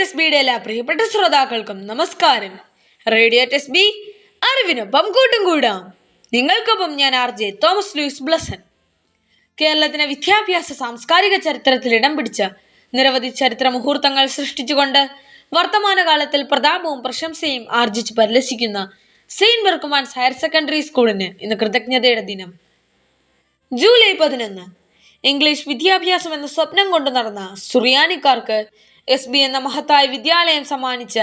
ടെസ് ബിയുടെ എല്ലാ പ്രിയപ്പെട്ട ശ്രോതാക്കൾക്കും നമസ്കാരം. റേഡിയോ ടെസ് ബി അറിവിനൊപ്പം കൂട്ടും കൂടാം നിങ്ങൾക്കൊപ്പം ഞാൻ R J Thomas Louis Blesson. കേരളത്തിന് വിദ്യാഭ്യാസ സാംസ്കാരിക ചരിത്രത്തിൽ ഇടം പിടിച്ച നിരവധി ചരിത്ര മുഹൂർത്തങ്ങൾ സൃഷ്ടിച്ചുകൊണ്ട് വർത്തമാനകാലത്തിൽ പ്രതാപവും പ്രശംസയും ആർജിച്ച് പരിലസിക്കുന്ന സെയിന്റ് ബെർക്കുമാൻസ് ഹയർ സെക്കൻഡറി സ്കൂളിന് ഇന്ന് കൃതജ്ഞതയുടെ ദിനം. ജൂലൈ പതിനൊന്ന്. ഇംഗ്ലീഷ് വിദ്യാഭ്യാസം എന്ന സ്വപ്നം കൊണ്ടു നടന്ന സുറിയാനിക്കാർക്ക് എസ് ബി എന്ന മഹത്തായ വിദ്യാലയം സമ്മാനിച്ച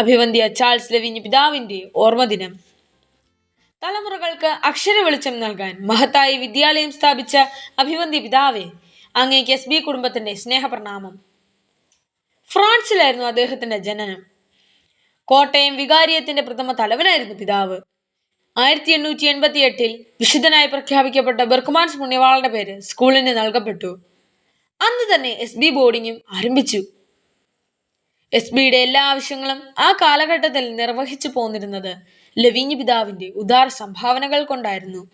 അഭിവന്ധ്യ ചാൾസ് ലവിഞ്ഞ് പിതാവിന്റെ ഓർമ്മദിനം. തലമുറകൾക്ക് അക്ഷര വെളിച്ചം നൽകാൻ മഹത്തായ വിദ്യാലയം സ്ഥാപിച്ച അഭിവന്ധ്യ പിതാവെ അങ്ങേക്ക് എസ് ബി കുടുംബത്തിന്റെ സ്നേഹപ്രണാമം. ഫ്രാൻസിലായിരുന്നു അദ്ദേഹത്തിന്റെ ജനനം. കോട്ടയം വികാരിയത്തിന്റെ പ്രഥമ തലവനായിരുന്നു പിതാവ്. ആയിരത്തി എണ്ണൂറ്റി എൺപത്തി എട്ടിൽ വിശുദ്ധനായി പ്രഖ്യാപിക്കപ്പെട്ട ബെർക്കുമാൻസ് പുണ്യവാളുടെ പേര് സ്കൂളിന് നൽകപ്പെട്ടു. അന്ന് തന്നെ എസ് ബി ബോർഡിങ്ങും ആരംഭിച്ചു. എസ് ബിയുടെ എല്ലാ ആവശ്യങ്ങളും ആ കാലഘട്ടത്തിൽ നിർവഹിച്ചു പോന്നിരുന്നത് ലവീഞ്ഞ് പിതാവിന്റെ ഉദാര സംഭാവനകൾ കൊണ്ടായിരുന്നു.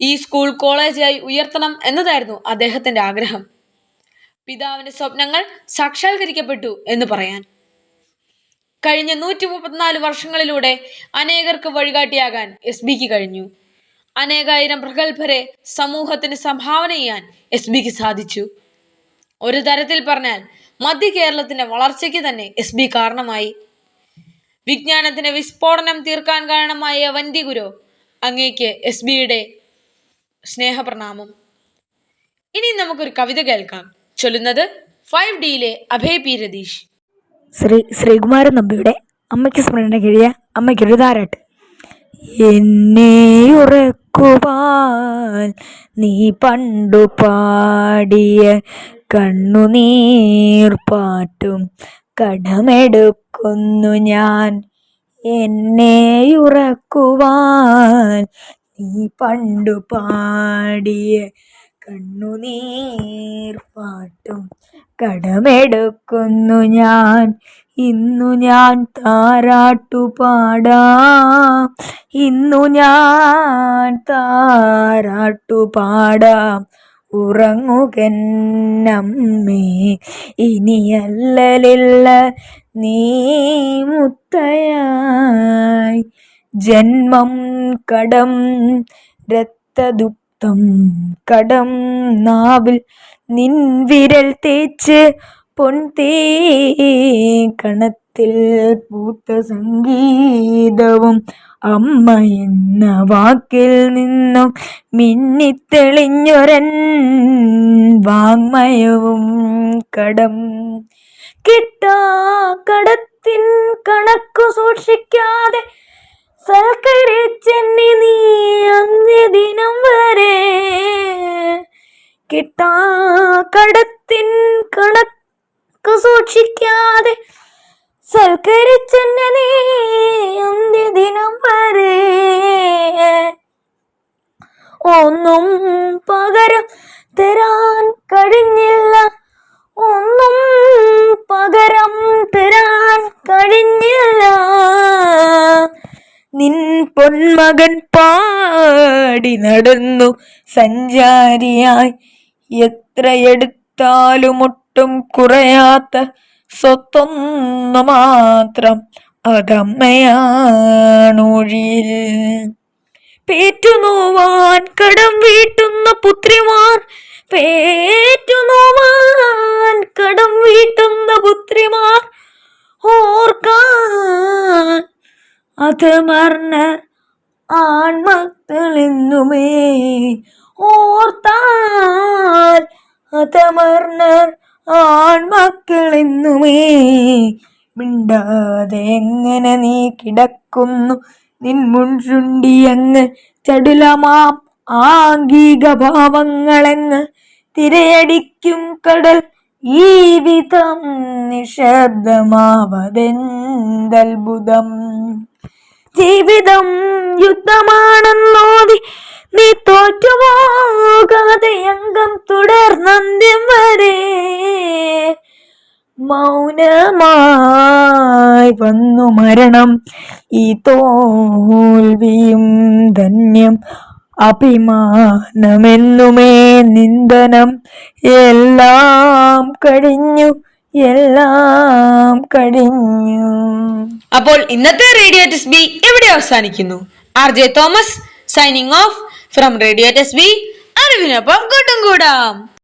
ഈ സ്കൂൾ കോളേജായി ഉയർത്തണം എന്നതായിരുന്നു അദ്ദേഹത്തിന്റെ ആഗ്രഹം. പിതാവിന്റെ സ്വപ്നങ്ങൾ സാക്ഷാത്കരിക്കപ്പെട്ടു എന്ന് പറയാൻ. കഴിഞ്ഞ നൂറ്റി മുപ്പത്തിനാല് വർഷങ്ങളിലൂടെ അനേകർക്ക് വഴികാട്ടിയാകാൻ എസ് ബിക്ക് കഴിഞ്ഞു. അനേകായിരം പ്രഗത്ഭരെ സമൂഹത്തിന് സംഭാവന ചെയ്യാൻ എസ് ബിക്ക് സാധിച്ചു. ഒരു തരത്തിൽ പറഞ്ഞാൽ മധ്യ കേരളത്തിന്റെ വളർച്ചയ്ക്ക് തന്നെ എസ് ബി കാരണമായി. വിജ്ഞാനത്തിന്റെ വിസ്ഫോടനം തീർക്കാൻ കാരണമായ വന്തി ഗുരു അങ്ങേക്ക് എസ് ബിയുടെ സ്നേഹപ്രണാമം. ഇനി നമുക്കൊരു കവിത കേൾക്കാം. ചൊല്ലുന്നത് ഫൈവ് ഡിയിലെ അഭയ പി രതീഷ്. ശ്രീ ശ്രീകുമാരൻ നമ്പിയുടെ അമ്മയ്ക്ക് സ്മരണ കഴിയ അമ്മയ്ക്കൊരു താരാട്ട്. എന്നെ ഉറക്കുവാൻ നീ പണ്ടു പാടിയ കണ്ണുനീർ പാട്ടും കടമെടുക്കുന്നു ഞാൻ. എന്നെ ഉറക്കുവാൻ നീ പണ്ടു പാടിയ കണ്ണുനീർപ്പാട്ടും കടമെടുക്കുന്നു ഞാൻ. ഇന്നു ഞാൻ താരാട്ടു പാടാം. ഇന്നു ഞാൻ താരാട്ടു പാടാം. ഉറങ്ങുകന്നമ്മേ ഇനിയല്ലലില്ല നീ മുത്തയായി. ജന്മം കടം രക്തദുപ്തം കടം നാവിൽ നിൻ വിരൽ തേച്ച് പൊൻതേ കണത്തിൽ പൂത്ത സംഗീതവും അമ്മ എന്ന വാക്കിൽ നിന്നും മിന്നിത്തെളിഞ്ഞൊരൻ വാങ്മയവും കടം. കിട്ടാ കടത്തിൻ കണക്കു സൂക്ഷിക്കാതെ സൽക്കരിച്ചെന്നെ ഒന്നും പകരം തരാൻ കഴിഞ്ഞില്ല. ഒന്നും പകരം തരാൻ കഴിഞ്ഞില്ല. നിൻ പൊന്മകൻ പാടി നടന്നു സഞ്ചാരിയായി. എത്രയെടുത്താലും ഒട്ടും കുറയാത്ത സ്വത്തൊന്നു മാത്രം അതമ്മയാണൊഴിയിൽ. പേറ്റുനോവാൻ കടം വീട്ടുന്ന പുത്രിമാർ പേറ്റുനോവാൻ കടം വീട്ടുന്ന പുത്രിമാർ അത് മറന്ന ആൺമക്കളെന്നുമേ ഓർത്താൽ അതമർന്ന ആൺമക്കളെന്നുമേ. മിണ്ടാതെ എങ്ങനെ നീ കിടക്കുന്നു? നിൻ മുൻചുണ്ടിയങ്ങ് ചടുലമാം. ആംഗിക ഭാവങ്ങളെങ്ങ് തിരയടിക്കും കടൽ. ഈ വിധം നിശബ്ദമാവതെന്തത്ഭുതം. ജീവിതം യുദ്ധമാണെന്നോതി നീ തോറ്റുപോകാതെ അംഗം തുടർന്നന്ത്യം വരെ. മൗനമായി വന്നു മരണം. ഈ തോൽവിയും ധന്യം അഭിമാനമെന്നുമേ നിന്ദനം. എല്ലാം കഴിഞ്ഞു എല്ലാം കഴിഞ്ഞു. അപ്പോൾ ഇന്നത്തെ റേഡിയോ ടെസ് ബി എവിടെ അവസാനിക്കുന്നു. R J Thomas signing off from radio Tess B. അറിവിനൊപ്പം കൂട്ടും കൂടാം.